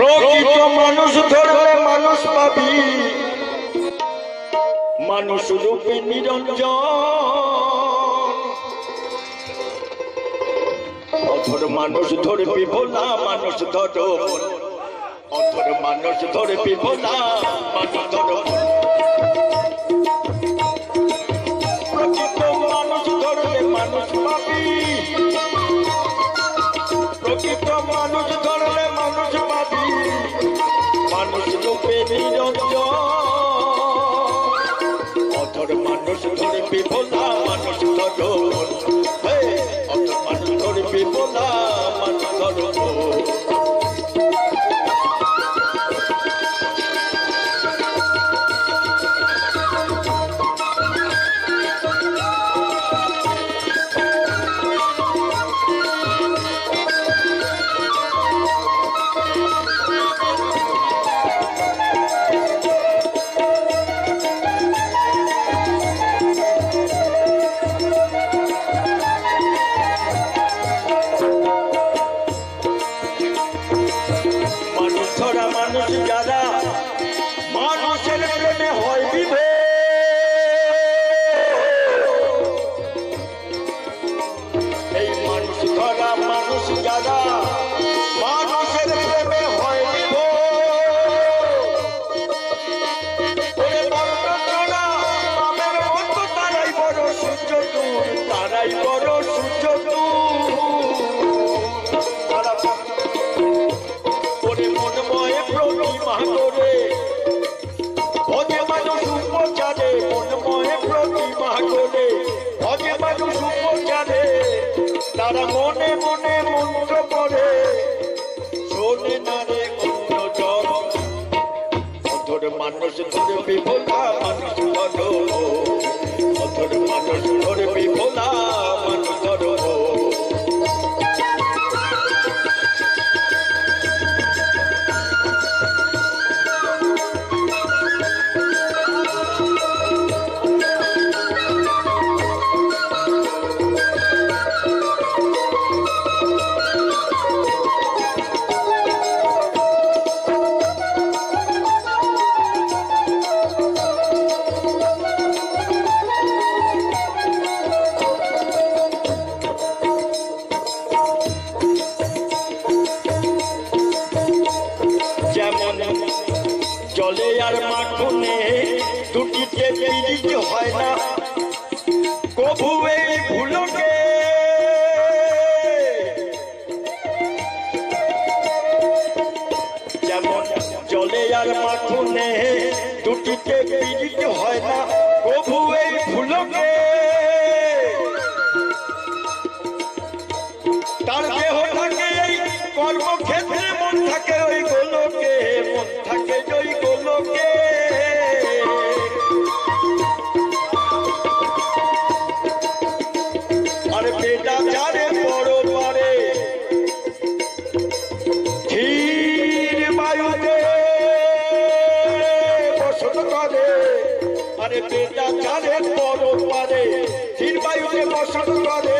প্রকৃত মানুষ ধরলে মানুষ পাবি মানুষ রূপে নিরঞ্জন। অথর মানুষ ধরবি ভোলা মানুষ ধর। অথর মানুষ ধরবি ভোলা মানুষ ধরো। অথর মানুষ ধরবি ভোলা। মনময়ে প্রতিমা করে ভজে মানুষ উপচারে মনময়ে প্রতিমা করে ভজে মানুষ উপচারে তারা মনে মনে আর মাখনে দুটিতে পিরিত হয় না। কবু এই ভুলকে। যেমন জলে আর মাখনে দুটিতে পিরিত হয় না বসত আরে বেটা যারে বড় পারে ধীর বায়ুতে বসত করে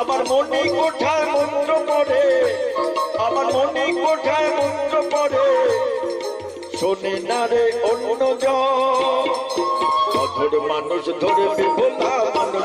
আমার মনে কোঠায় মন্ত্র পড়ে, আমার মনে কোঠায় মন্ত্র পড়ে। শোনে না রে অন্য জন মানুষ ধরে বিভোলা মানুষ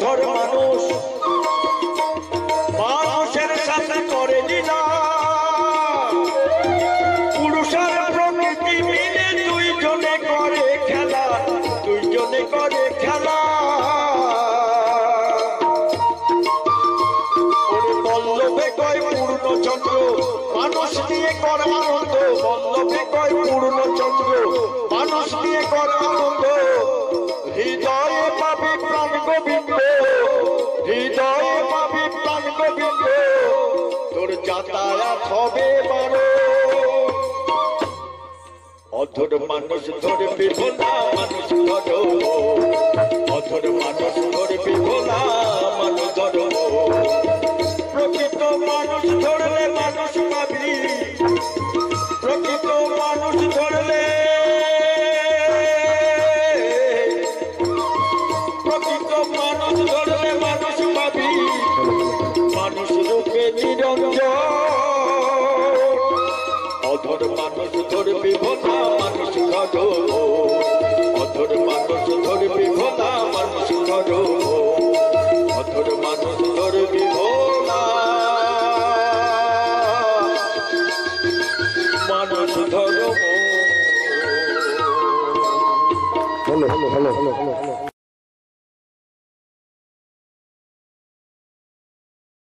অধর মানুষ। মানুষের সাথে করে দিলাম পুরুষের প্রকৃতি মিলে দুইজনে করে খেলা, দুইজনে করে খেলা। ওরে বল কয় পূর্ণ চন্দ্র, মানুষ নিয়ে কর আনন্দ। বল্লভে কয় পূর্ণ চন্দ্র, মানুষ নিয়ে কর আনন্দ। হৃদয়ে যাতায়াত হবে বারো অধর মানুষ ধরে বিভোলা মানুষ ধরো। অধর মানুষ ধরে বিভোলা মানুষ ধরো। প্রকৃত মানুষ ধরলে মানুষ পাবি। প্রকৃত মানুষ ধরলে প্রকৃত মানুষ ধরলে মানুষ পাবি। মানুষ রূপে নিরঞ্জন অধর মানুষ ধরবি ভোলা মানুষ ধরো। অধর মানুষ ধরবি ভোলা মানুষ ধরো। অধর মানুষ ধরবি ভোলা মানুষ ধরো হ্যালো হ্যালো হ্যালো হ্যালো